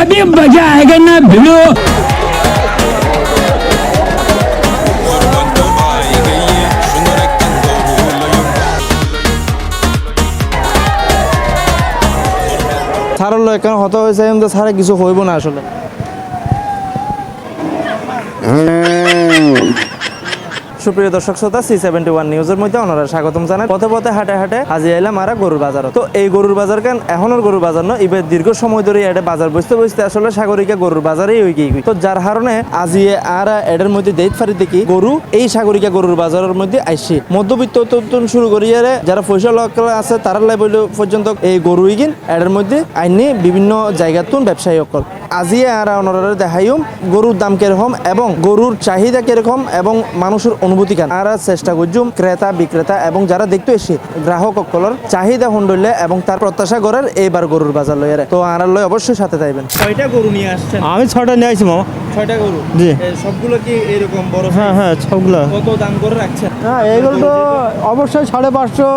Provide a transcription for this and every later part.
अभी मजा आएगा ना भिड़ो গর্বন্ত ভাই গইয়ে সুন্দর একটা গরু লইম সারের লয় কেন হত হয়েছে কিন্তু সারে কিছু হইব না আসলে সুপ্রিয় দর্শক শ্রোতা সি সেভেন্টি ওয়ান নিউজের মধ্যে ওনারা স্বাগতম জানাই। পথে পথে হাটে হাটে হাজি আইলাম আর গরুর বাজার। তো এই গরুর বাজার কেন? এখনের গরুর বাজার নয়, এবার দীর্ঘ সময় ধরে এটা বাজার বসতে বসতে আসলে সাগরিকা গরুর বাজারেই হয়ে গিয়ে তো যার কারণে আজিয়ে আর এটার মধ্যে দেখ ফারি দেখি গরু এই সাগরিকা গরুর বাজারের মধ্যে আইসি। মধ্যবিত্ত শুরু করিয়ে যারা পয়সা লোক আছে, তারা লেভেল পর্যন্ত এই গরু ইগিন এটার মধ্যে আইনি বিভিন্ন জায়গার তুন ব্যবসায়ী অকল আজিয়ে আর ওনারা দেখাইম গরুর দাম কীরকম এবং গরুর চাহিদা কীরকম এবং মানুষের অনুভূতি কেন? আর চেষ্টা করছুম ক্রেতা বিক্রেতা এবং যারা দেখতে এসে গ্রাহক অকলর চাহিদা হুন্ডলে এবং তার প্রত্যাশা করার এইবার গরুর বাজার লয় তো আর লয় অবশ্যই সাথে যাইবেন। কয়টা গরু নিয়ে আসছেন? আমি ছটা নিয়ে আসছি মামা। ছয়টা গরু? জি। সবগুলো কি এরকম বড় হ্যাঁ হ্যাঁ সবগুলো। কত দাম করে রাখছেন? হ্যাঁ এইগুলো তো অবশ্যই সাড়ে পাঁচশো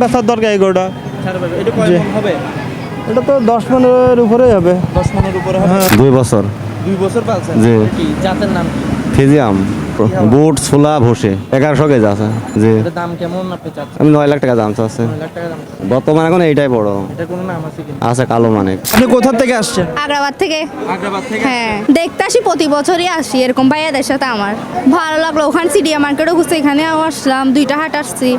বেচার দরকার এগুলোটা এটা কয় হবে? এটা তো দশ মনের উপরেই হবে। দশ মনের উপরে হবে? দুই বছর। দুই বছর পালছেন? জি। জাতের নাম কি? ফিজিয়াম। বুট ছোলা ভসে এগারোশো কেজি আছে। জি। দাম কেমন আপনি চাচ্ছেন? আমি নয় লাখ টাকা দাম দাম বর্তমানে এখন এইটাই বড়। এটা কোনো নাম আছে কি আছে কালো মানিক। আপনি কোথা থেকে আসছেন? আগ্রাবাদ থেকে। আগ্রাবাদ থেকে হ্যাঁ। দেখতে আসি প্রতি বছরই আসি এরকম ভাইয়াদের সাথে আমার। ভালো লাগল ওখানে সিডিয়া মার্কেটও ঘুরছে এখানে আসলাম দুইটা হাট আসছি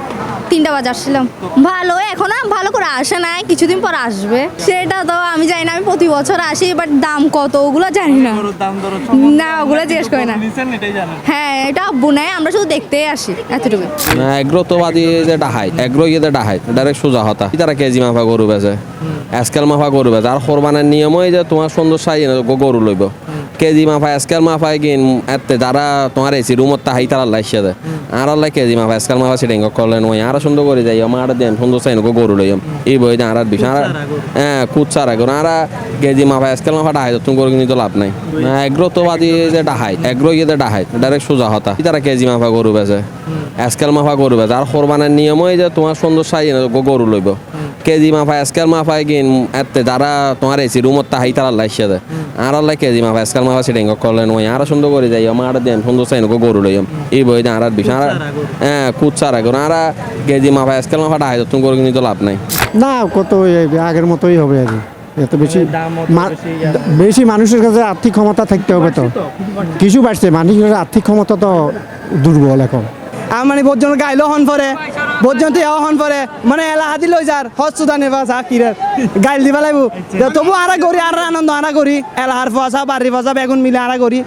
তিনটা বাজে আসছিলাম। ভালো এখন আর ভালো করে আসে নাই কিছুদিন পর আসবে। সেটা তো আমি জানি না আমি প্রতি বছর আসি বাট দাম কত ওগুলো জানি না। না ওগুলো জিজ্ঞেস করি না। নিছেন এটাই জানেন। হ্যাঁ এটা আব্বু নেয় আমরা শুধু দেখতেই আসি এতটুকু। এগ্রো তো বাদি যে ডাহাই এগ্রো ইয়ে ডাহাই ডাইরেক্ট সোজা হতা। তারা কেজি মাফা গরু বেছে আজকাল মাফা গরু বেচে। আর কোরবানের নিয়ম ওই যে তোমার সুন্দর সাই গরু লইব। কেজি মাফা এসকেল মাফায় গিন এতে যারা তোমার এসি রুমত তাহাই তারা লাইছে দে। আর আল্লাহ কেজি মাফা এসকেল মাফা সেটিং করলেন ওই আর সুন্দর করে যাই আমার দেন সুন্দর সাই গরু লইম এই বই আর বিষয় আর হ্যাঁ কুচ্ছার আগে আর কেজি মাফা এসকেল মাফা ডাহাই তুমি গরু কিনে তো লাভ নাই। এগ্রো তো বাদি যে ডাহাই এগ্রো ইয়ে ডাহাই ডাইরেক্ট সোজা হতা। তারা কেজি মাফা গরু বেচে। এসকেল মাফা গরু বেচে। আর কোরবানের নিয়ম ওই যে তোমার সুন্দর সাই গরু লইব। কেজি মাফা এসকেল মাফায় গিন এতে যারা তোমার এসি রুমত তাহাই তারা লাইছে দে আর আল্লাহ কেজি মাফা এসকেল মাফা সেটিং করলেন ওই আর সুন্দর করে যাই আমার দেন সুন্দর সাই গরু লইম। এই বই আর বিষয় আর হ্যাঁ কুচ্ছার আগে আর কেজি মাফা এসকেল মাফা ডাহাই তুমি গরু কিন্তু লাভ নাই। না কত আগের মতোই হবে আর কি। এত বেশি দাম অত মা- বেশি মানুষের কাছে আর্থিক ক্ষমতা থাকতে হবে তো। কিছু বাড়ছে। মানুষের আর্থিক ক্ষমতা তো দুর্বল এখন। আর মানে পর্যন্ত গাইলো হন পরে। পর্যন্ত এও হন পরে। মানে এলা হাতি লই যার হজ সুদানে ফাঁসা কিরে গাইল দিবা লাগবো। তবু আরা করি আর আনন্দ আরা করি। এলাহার ফসা বাড়ি ফসা, বেগুন মিলে আরা করি।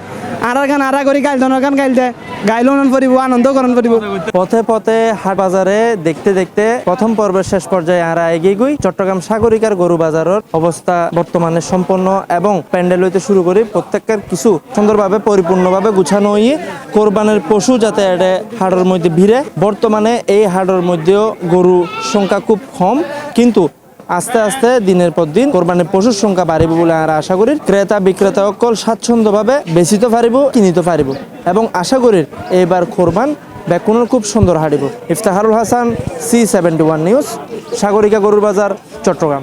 আর গান আরা করি, গাইল ধনের গান গাইল দে। গাইলো নন পরিব আনন্দ করণ পরিব। পথে পথে হাট বাজারে দেখতে দেখতে প্রথম পর্বের শেষ পর্যায়ে আমরা এগিয়ে গই। চট্টগ্রাম সাগরিকার গরু বাজারের অবস্থা বর্তমানে সম্পন্ন এবং প্যান্ডেল হইতে শুরু করি প্রত্যেকের কিছু সুন্দরভাবে, পরিপূর্ণভাবে গুছানো হয়ে কোরবানের পশু যাতে এটা হাটের মধ্যে ভিড়ে। বর্তমানে এই হাটের মধ্যেও গরু সংখ্যা খুব কম, কিন্তু আস্তে আস্তে দিনের পর দিন কোরবানির পশুর সংখ্যা বাড়িব বলে আমরা আশা করি। ক্রেতা বিক্রেতা অকল স্বাচ্ছন্দ্যভাবে বেচিতে পারিব কিনিতে পারিব এবং আশা করি এবার কোরবান ব্যাকুনের খুব সুন্দর হারিব Iftaharul Hasan C seventy one news Sagarika গরুর বাজার, চট্টগ্রাম।